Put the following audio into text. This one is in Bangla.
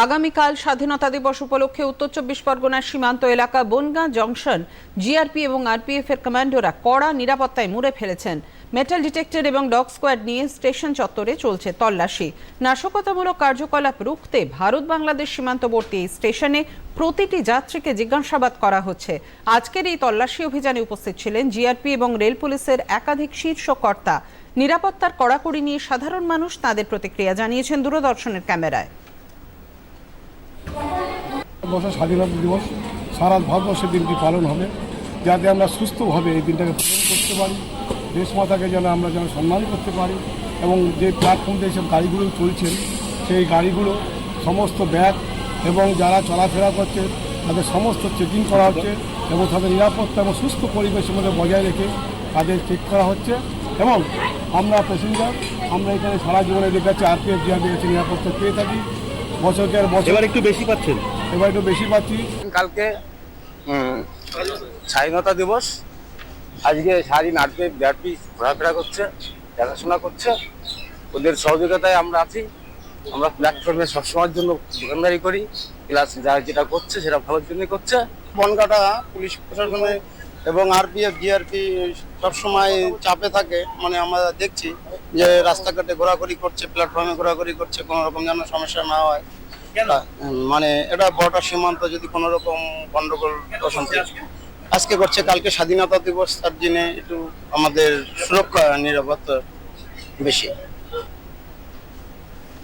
আগামীকাল স্বাধীনতা দিবস উপলক্ষে উত্তর চব্বিশ পরগনার সীমান্ত এলাকা বনগাঁ জংশন জিআরপি এবং আরপিএফ এর কমান্ডোরা কড়া নিরাপত্তায় মুড়ে ফেলেছেন। মেটাল ডিটেক্টর এবং ডগ স্কোয়াড নিয়ে স্টেশন চত্বরে চলছে তল্লাশি। নাশকতামূলক কার্যকলাপ রুখতে ভারত বাংলাদেশ সীমান্তবর্তী স্টেশনে প্রতিটি যাত্রীকে জিজ্ঞাসাবাদ করা হচ্ছে। আজকের এই তল্লাশি অভিযানে উপস্থিত ছিলেন জিআরপি এবং রেল পুলিশের একাধিক শীর্ষ কর্তা। নিরাপত্তার কড়াকড়ি নিয়ে সাধারণ মানুষ তাদের প্রতিক্রিয়া জানিয়েছেন দূরদর্শনের ক্যামেরায়। বছর স্বাধীনতা দিবস, সারা ভারতবর্ষের দিনটি পালন হবে, যাতে আমরা সুস্থভাবে এই দিনটাকে পালন করতে পারি দেশমাতাকে যেন আমরা যেন সম্মান করতে পারি, এবং যে প্ল্যাটফর্মে এইসব গাড়িগুলো চলছেন, সেই গাড়িগুলো সমস্ত ব্যাগ এবং যারা চলাফেরা করছে, তাদের সমস্ত চেকিং করা হচ্ছে এবং তাদের নিরাপত্তা এবং সুস্থ পরিবেশের মধ্যে বজায় রেখে তাদের চেক করা হচ্ছে, এবং আমরা প্যাসেঞ্জার আমরা এখানে সারা জীবনে দেখাচ্ছি আরপিএফ জিআরপি নিরাপত্তা পেয়ে থাকি বছরকে বছর। এবার একটু বেশি পাচ্ছেন। এবার একটু বেশি পাচ্ছি। কালকে স্বাধীনতা দিবস। আজকে সারাদিন আটপে ব্যাপী ঘোরাফেরা করছে দেখাশোনা করছে। ওদের সহযোগিতায় আমরা আছি। আমরা প্ল্যাটফর্মে সবসময়ের জন্য দোকানদারি করি। প্লাস যারা যেটা করছে সেটা ভালোর জন্যই করছে। বনকাটা পুলিশ প্রশাসনে এবং আরপিএফ জিআরপি সবসময় চাপে থাকে। মানে আমরা দেখছি যে রাস্তাঘাটে ঘোরাঘুরি করছে প্ল্যাটফর্মে ঘোরাঘুরি করছে কোনো রকম যেন সমস্যা না হয়। মানে এটা বর্ডার সীমান্ত যদি কোনো রকম গন্ডগোল অশান্তি আজকে করছে কালকে স্বাধীনতা দিবস তার জন্য একটু আমাদের সুরক্ষা নিরাপত্তা বেশি।